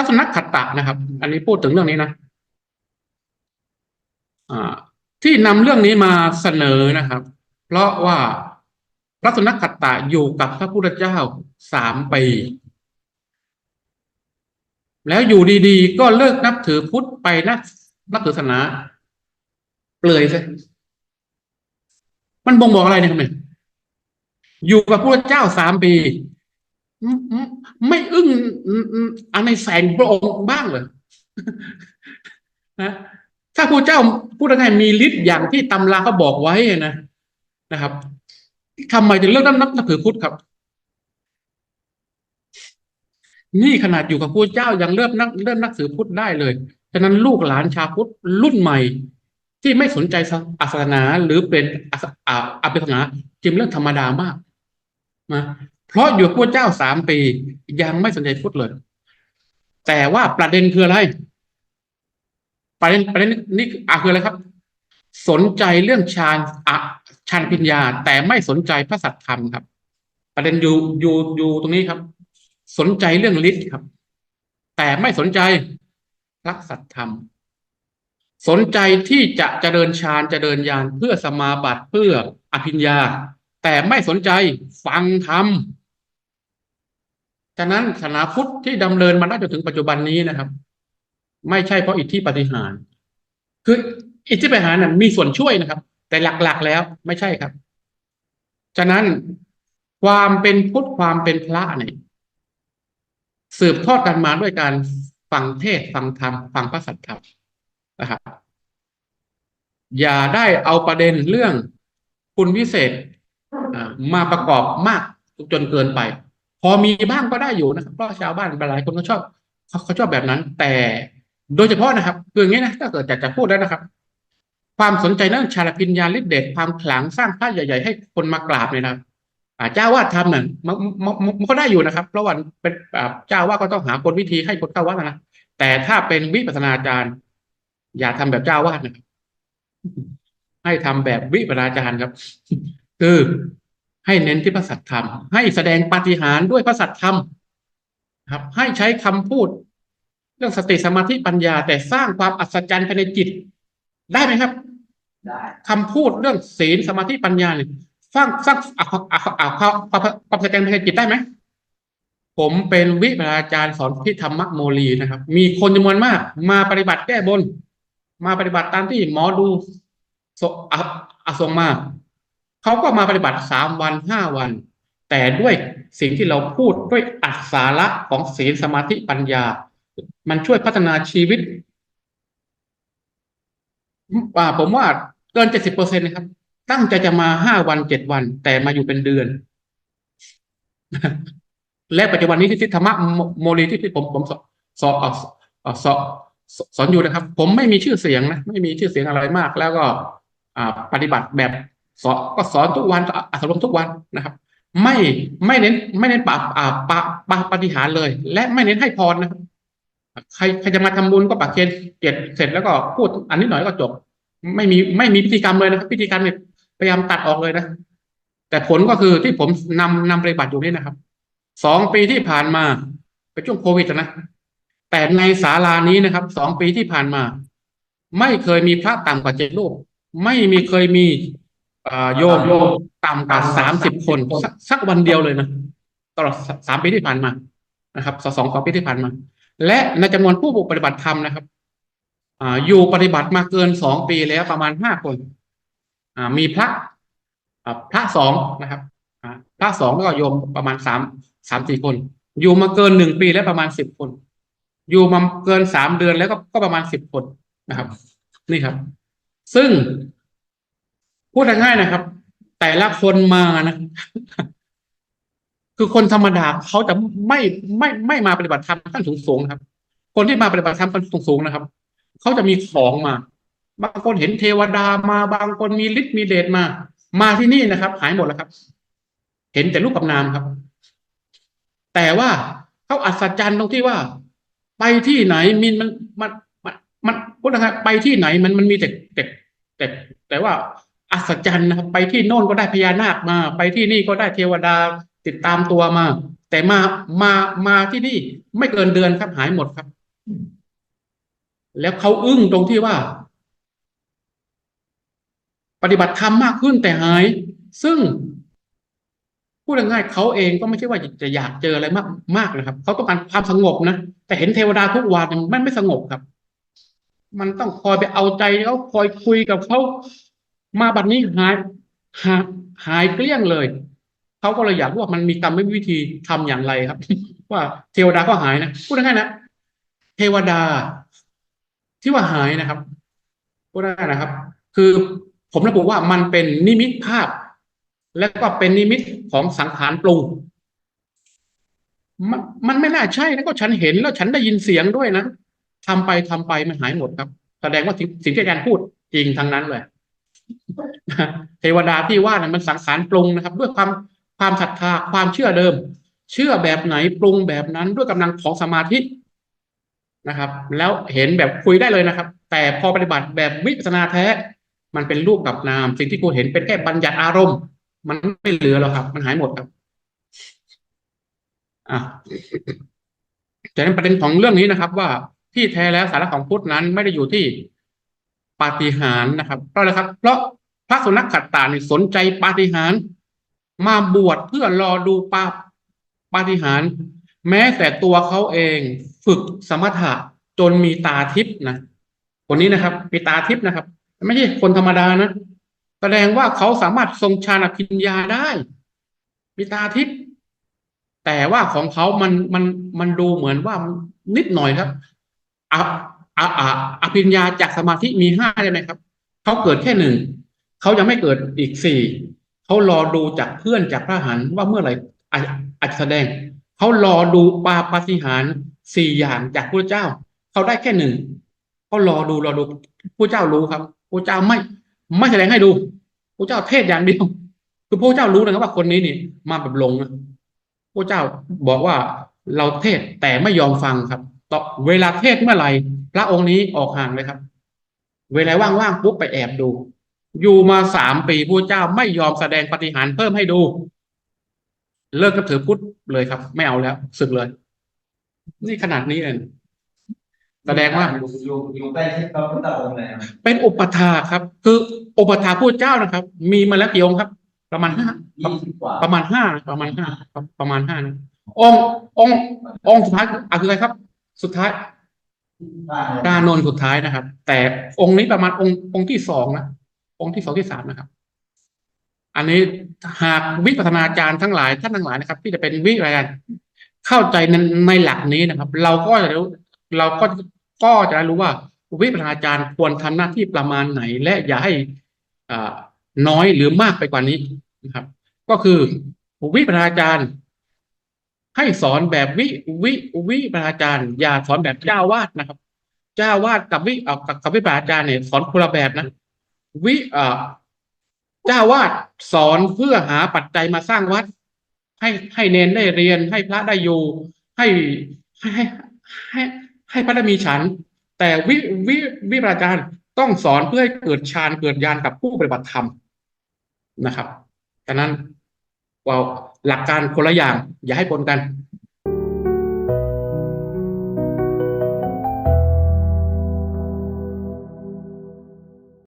ทัศนคตะนะครับ อันนี้พูดถึงเรื่องนี้นะที่นำเรื่องนี้มาเสนอนะครับ เพราะว่าทัศนคตะอยู่กับพระพุทธเจ้าสามปีแล้วอยู่ดีๆ ก็เลิกนับถือพุทธไปนับนับถือศาสนา เปลือยซะมันบ่งบอกอะไรเนี่ยครับเนี่ยอยู่กับพระพุทธเจ้าสามปี ไม่อึ้งอันในแสงพระองค์บ้างเหรอนะถ้าพระเจ้าพูดง่ายมีฤทธิ์อย่างที่ตำราเขาบอกไว้นะนะครับทำไมถึงเลิกนับนับนับถือพุทธครับ นี่ขนาดอยู่กับพระเจ้ายังเริ่มนักเริ่มนับถือพุทธได้เลยฉะนั้นลูกหลานชาวพุทธรุ่นใหม่ ที่ไม่สนใจศาสนาหรือเป็นอาอาเปศาสนาจึงเรื่องธรรมดามากนะ เพราะอยู่กับพระเจ้าสามปียังไม่สนใจพุทธเลย แต่ว่าประเด็นคืออะไร ประเด็นประเด็นนี่อะคืออะไรครับ สนใจเรื่องฌานอะฌานปัญญา แต่ไม่สนใจพระสัทธรรมครับ ประเด็นอยู่อยู่อยู่ตรงนี้ครับ สนใจเรื่องฤทธิ์ครับ แต่ไม่สนใจพระสัทธรรมสนใจที่จะเจริญฌานเจริญญาณเพื่อสมาบัติเพื่ออภิญญา แต่ไม่สนใจฟังธรรม ฉะนั้นศาสนาพุทธที่ดำเนินมาได้จนถึงปัจจุบันนี้นะครับ ไม่ใช่เพราะอิทธิปฏิหาร คืออิทธิปฏิหารนั้นมีส่วนช่วยนะครับ แต่หลักๆแล้วไม่ใช่ครับ ฉะนั้นความเป็นพุทธความเป็นพระเนี่ยสืบทอดกันมาด้วยการฟังเทศฟังธรรมฟังพระสัทธรรมนะครับอย่าได้เอาประเด็นเรื่องคุณวิเศษมาประกอบมากจนเกินไป พอมีบ้างก็ได้อยู่นะครับเพราะชาวบ้านหลายคนก็ชอบเขาชอบแบบนั้น แต่โดยเฉพาะนะครับคืออย่างนี้นะถ้าเกิดจะจะพูดแล้วนะครับ ความสนใจเรื่องชาลพิญญาฤทธิเดชความขลังสร้างพระใหญ่ ๆ ให้คนมากราบเนี่ยนะครับเจ้าวาดทำเนั่นมันมันก็ได้อยู่นะครับ เพราะว่าเป็นเจ้าวาดก็ต้องหาคนวิธีให้คนเข้าวัดนะแต่ถ้าเป็นวิปัสนาจารย์ อย่าทำแบบเจ้าวาดนะครับให้ทำแบบวิปัสนาจารย์ครับ คือ ให้เน้นที่พระสัทธรรม ให้แสดงปาฏิหาริย์ด้วยพระสัทธรรมครับ ให้ใช้คำพูด เรื่องสติสมาธิปัญญา แต่สร้างความอัศจรรย์ภายในจิต ได้ไหมครับได้คำพูดเรื่องศีลสมาธิปัญญาเนี่ยสร้างสร้างอ่าอ่าอ่าความความความแสดงภายในจิตได้ไหมผมเป็นวิปัสสนาจารย์สอนที่ธรรมะโมลีนะครับ มีคนจำนวนมาก มาปฏิบัติแก้บน มาปฏิบัติตามที่หมอดูสอาอาส่งมา เขาก็มาปฏิบัติสามวันห้าวัน แต่ด้วยสิ่งที่เราพูดด้วยอัศสาระของศีลสมาธิปัญญา มันช่วยพัฒนาชีวิตอ่าผมว่าเกินเจ็ดสิบเปอร์เซ็นนะครับ ตั้งใจจะมาห้าวันเจ็ดวัน แต่มาอยู่เป็นเดือน และปัจจุบันนี้ที่ธรรมะโมลีที่ที่ผมผมสอนสอนเอ่อเอ่อสอนสอนอยู่นะครับ ผมไม่มีชื่อเสียงนะ ไม่มีชื่อเสียงอะไรมาก แล้วก็ปฏิบัติแบบ สอนก็สอนทุกวันอัดลมทุกวันนะครับ ไม่ไม่เน้นไม่เน้นปะอ่าปะปะปฏิหารเลย และไม่เน้นให้พรนะครับใครใครจะมาทำบุญก็ปักเคนเจ็ดเสร็จแล้วก็พูดอันนิดหน่อยก็จบ ไม่มีไม่มีพิธีกรรมเลยนะครับพิธีกรรมเนี่ยพยายามตัดออกเลยนะ แต่ผลก็คือที่ผมนำนำปฏิบัติอยู่นี่นะครับสองปีที่ผ่านมาเป็นช่วงโควิดนะแต่ในศาลานี้นะครับสองปีที่ผ่านมา ไม่เคยมีพระต่ำกว่าเจ็ดรูป ไม่มีเคยมี อ่าโยมโยมต่ำกว่าสามสิบคนสักสักวันเดียวเลยนะตลอดสสามปีที่ผ่านมานะครับสองสองสองปีที่ผ่านมา และในจำนวนผู้ปฏิบัติธรรมนะครับ อ่าอยู่ปฏิบัติมาเกินสองปีแล้วประมาณห้าคน อ่า มีพระอ่าพระสองนะครับอ่าพระสองแล้วก็โยมประมาณสามสามสี่คน อยู่มาเกินหนึ่งปีแล้วประมาณสิบคน อยู่มาเกินสามเดือนแล้วก็ก็ประมาณสิบคนนะครับ นี่ครับ ซึ่ง พูดง่ายๆนะครับ แต่ละคนมานะ คือคนธรรมดาเขาจะไม่ไม่ไม่มาปฏิบัติธรรมขั้นสูงๆนะครับ คนที่มาปฏิบัติธรรมขั้นสูงๆนะครับเขาจะมีของมา บางคนเห็นเทวดามาบางคนมีฤทธิ์มีเดชมา มาที่นี่นะครับ หายหมดแล้วครับ เห็นแต่รูปกับนามครับ แต่ว่าเขาอัศจรรย์ตรงที่ว่า ไปที่ไหนมีมันมันมันพูดนะครับไปที่ไหนมันมันมีแต่แต่แต่แต่ว่า อัศจรรย์นะครับไปที่โน่นก็ได้พญานาคมา ไปที่นี่ก็ได้เทวดาติดตามตัวมา แต่มามามาที่นี่ไม่เกินเดือนครับหายหมดครับ แล้วเขาอึ้งตรงที่ว่า ปฏิบัติธรรมมากขึ้นแต่หาย ซึ่งพูดง่ายๆเขาเองก็ไม่ใช่ว่าจะอยากเจออะไรมากมากนะครับเขาต้องการความสงบนะแต่เห็นเทวดาทุกวันมันไม่สงบครับ มันต้องคอยไปเอาใจเขาคอยคุยกับเขา มาบัดนี้หายหายหายเกลี้ยงเลยเขาก็เลยอยากรู้ว่ามันมีกรรมไม่วิธีทำอย่างไรครับ ว่าเทวดาก็หายนะพูดง่ายๆนะเทวดา ที่ว่าหายนะครับพูดง่ายนะครับ คือผมระบุว่ามันเป็นนิมิตภาพ และก็เป็นนิมิตของสังขารปรุงมันมันไม่น่าใช่นะก็ฉันเห็นแล้วฉันได้ยินเสียงด้วยนะทำไปทำไปมันหายหมดครับ แสดงว่าสิ่งที่อาจารย์พูดจริงทั้งนั้นเลย เทวดาที่ว่านั้นมันสังขารปรุงนะครับ ด้วยความความศรัทธาความเชื่อเดิม เชื่อแบบไหนปรุงแบบนั้นด้วยกำลังของสมาธินะครับ แล้วเห็นแบบคุยได้เลยนะครับ แต่พอปฏิบัติแบบวิปัสนาแท้ มันเป็นรูปกับนาม สิ่งที่กูเห็นเป็นแค่บัญญัติอารมณ์ มันไม่เหลือแล้วครับ มันหายหมดครับอะจากนั้นประเด็นของเรื่องนี้นะครับ ว่าที่แท้แล้วสาระของพุทธนั้นไม่ได้อยู่ที่ ปาฏิหาริย์นะครับเพราะอะไรครับ เพราะพระสุนัขขัดตานี่สนใจปาฏิหาริย์มาบวชเพื่อรอดูปาปาฏิหาริย์แม้แต่ตัวเขาเองฝึกสมถะจนมีตาทิพย์นะคนนี้นะครับมีตาทิพย์นะครับ ไม่ใช่คนธรรมดานะแสดงว่าเขาสามารถทรงฌานอภิญญาได้ มีตาทิพย์แต่ว่าของเขามันมันมันดูเหมือนว่านิดหน่อยครับ อภิญญาจากสมาธิมีห้าได้ไหมครับเขาเกิดแค่หนึ่งเขายังไม่เกิดอีกสี่เขารอดูจากเพื่อนจากพระหันว่าเมื่อไหร่อาจแสดงเขารอดูปาปฏิหารสี่อย่างจากพระเจ้าเขาได้แค่หนึ่งเขารอดูรอดูพระเจ้ารู้ครับพระเจ้าไม่ ไม่แสดงให้ดูพระเจ้าเทศอย่างเดียวคือพระเจ้ารู้นะครับว่าคนนี้นี่มาแบบลงนะพระเจ้าบอกว่าเราเทศแต่ไม่ยอมฟังครับ ต่อเวลาเทศเมื่อไหร่พระองค์นี้ออกห่างเลยครับ เวลาว่างๆปุ๊บไปแอบดู อยู่มาสามปีพระเจ้าไม่ยอมแสดงปฏิหารย์เพิ่มให้ดู เลิกกับถือพุทธเลยครับ ไม่เอาแล้วสึกเลย นี่ขนาดนี้เองแสดงว่าอยู่อยู่อยู่ใกล้ชิดพระพุทธองค์เลยครับเป็นอุปถาครับ คืออุปถาผู้เจ้านะครับ มีมาแล้วกี่องค์ครับ ประมาณห้ายี่สิบกว่าประมาณห้าประมาณห้าประมาณห้านะองค์องค์องค์สุดท้ายอะคืออะไรครับ สุดท้ายดานนท์สุดท้ายนะครับ แต่องค์นี้ประมาณองค์องค์ที่สองนะองค์ที่สองที่สามนะครับ อันนี้หากวิปัสสนาจารย์ทั้งหลายท่านทั้งหลายนะครับ ที่จะเป็นวิอะไรกันเข้าใจในในหลักนี้นะครับ เราก็จะรู้เราก็ก็จะได้รู้ว่าวิปัสสนาจารย์ควรทำหน้าที่ประมาณไหน และอย่าให้อ่าน้อยหรือมากไปกว่านี้นะครับ ก็คือวิปัสสนาจารย์ ให้สอนแบบวิวิวิปราจารย์ อย่าสอนแบบเจ้าวาดนะครับ เจ้าวาดกับวิเอ่อกับกับวิปราจารย์เนี่ยสอนคนละแบบนะ วิเอ่อเจ้าวาดสอนเพื่อหาปัจจัยมาสร้างวัด ให้ให้เนนได้เรียนให้พระได้อยู่ให้ให้ให้ให้ให้พระได้มีฉัน แต่วิวิวิปราจารย์ต้องสอนเพื่อให้เกิดฌานเกิดญาณกับผู้ปฏิบัติธรรมนะครับฉะนั้น ว่าหลักการคนละอย่าง อย่าให้ปนกัน